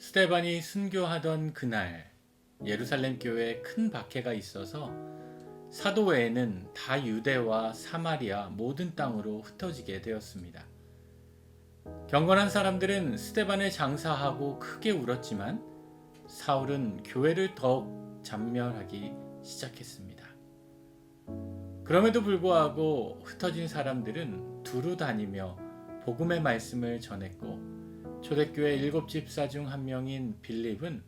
스테반이 순교하던 그날 예루살렘 교회에 큰 박해가 있어서 사도 외에는 다 유대와 사마리아 모든 땅으로 흩어지게 되었습니다. 경건한 사람들은 스테반을 장사하고 크게 울었지만 사울은 교회를 더욱 잔멸하기 시작했습니다. 그럼에도 불구하고 흩어진 사람들은 두루 다니며 복음의 말씀을 전했고 초대교회 일곱 집사 중 한 명인 빌립은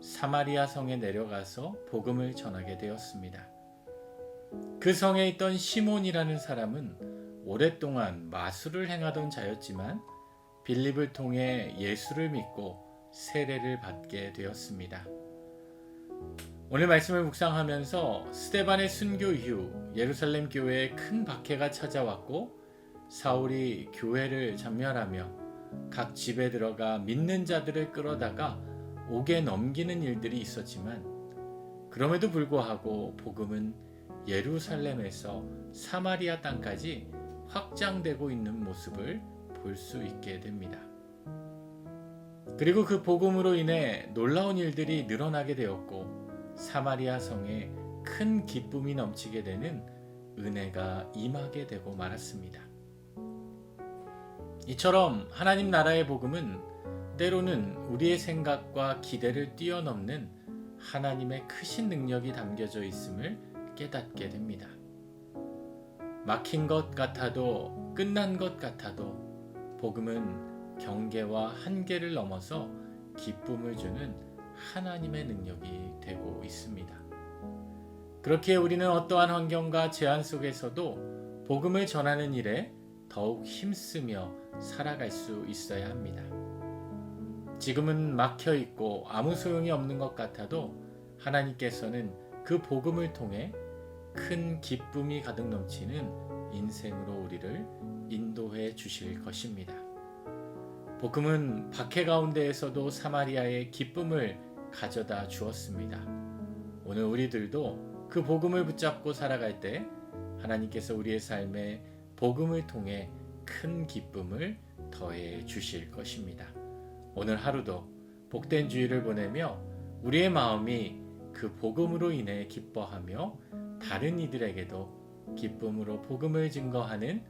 사마리아 성에 내려가서 복음을 전하게 되었습니다. 그 성에 있던 시몬이라는 사람은 오랫동안 마술을 행하던 자였지만 빌립을 통해 예수를 믿고 세례를 받게 되었습니다. 오늘 말씀을 묵상하면서 스테반의 순교 이후 예루살렘 교회에 큰 박해가 찾아왔고 사울이 교회를 전멸하며 각 집에 들어가 믿는 자들을 끌어다가 옥에 넘기는 일들이 있었지만 그럼에도 불구하고 복음은 예루살렘에서 사마리아 땅까지 확장되고 있는 모습을 볼 수 있게 됩니다. 그리고 그 복음으로 인해 놀라운 일들이 늘어나게 되었고 사마리아 성에 큰 기쁨이 넘치게 되는 은혜가 임하게 되고 말았습니다. 이처럼 하나님 나라의 복음은 때로는 우리의 생각과 기대를 뛰어넘는 하나님의 크신 능력이 담겨져 있음을 깨닫게 됩니다. 막힌 것 같아도 끝난 것 같아도 복음은 경계와 한계를 넘어서 기쁨을 주는 하나님의 능력이 되고 있습니다. 그렇게 우리는 어떠한 환경과 제한 속에서도 복음을 전하는 일에 더욱 힘쓰며 살아갈 수 있어야 합니다. 지금은 막혀 있고 아무 소용이 없는 것 같아도 하나님께서는 그 복음을 통해 큰 기쁨이 가득 넘치는 인생으로 우리를 인도해 주실 것입니다. 복음은 박해 가운데에서도 사마리아의 기쁨을 가져다 주었습니다. 오늘 우리들도 그 복음을 붙잡고 살아갈 때 하나님께서 우리의 삶에 복음을 통해 큰 기쁨을 더해 주실 것입니다. 오늘 하루도 복된 주일을 보내며 우리의 마음이 그 복음으로 인해 기뻐하며 다른 이들에게도 기쁨으로 복음을 증거하는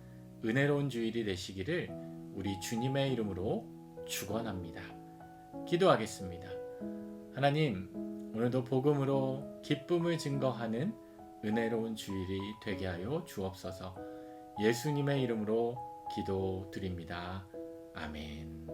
은혜로운 주일이 되시기를 우리 주님의 이름으로 축원합니다. 기도하겠습니다. 하나님, 오늘도 복음으로 기쁨을 증거하는 은혜로운 주일이 되게 하여 주옵소서. 예수님의 이름으로 기도드립니다. 아멘.